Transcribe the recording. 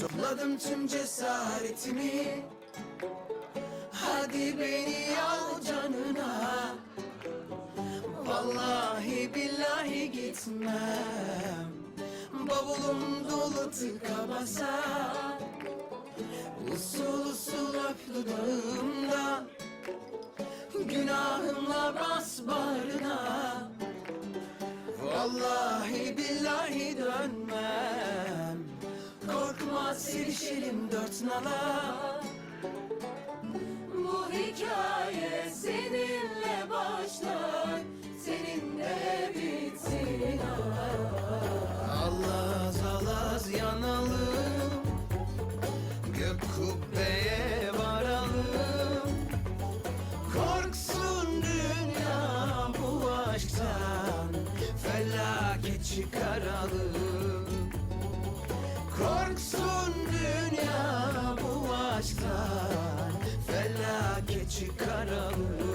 Topladım tüm cesaretimi. Hadi beni al canına. Vallahi billahi gitmem. Bavulum dolu tıka basa. Usul usul öp dudağımda Günahımla bas bağrına. Vallahi billahi dönmem Silişelim dört nala. Bu hikaye seninle başlar Seninle bitsin Alaz alaz yanalım Gök kubbeye varalım Korksun dünya bu aşktan Felaket çıkaralım Korksun dünya bu aşktan. Felaket çıkaralım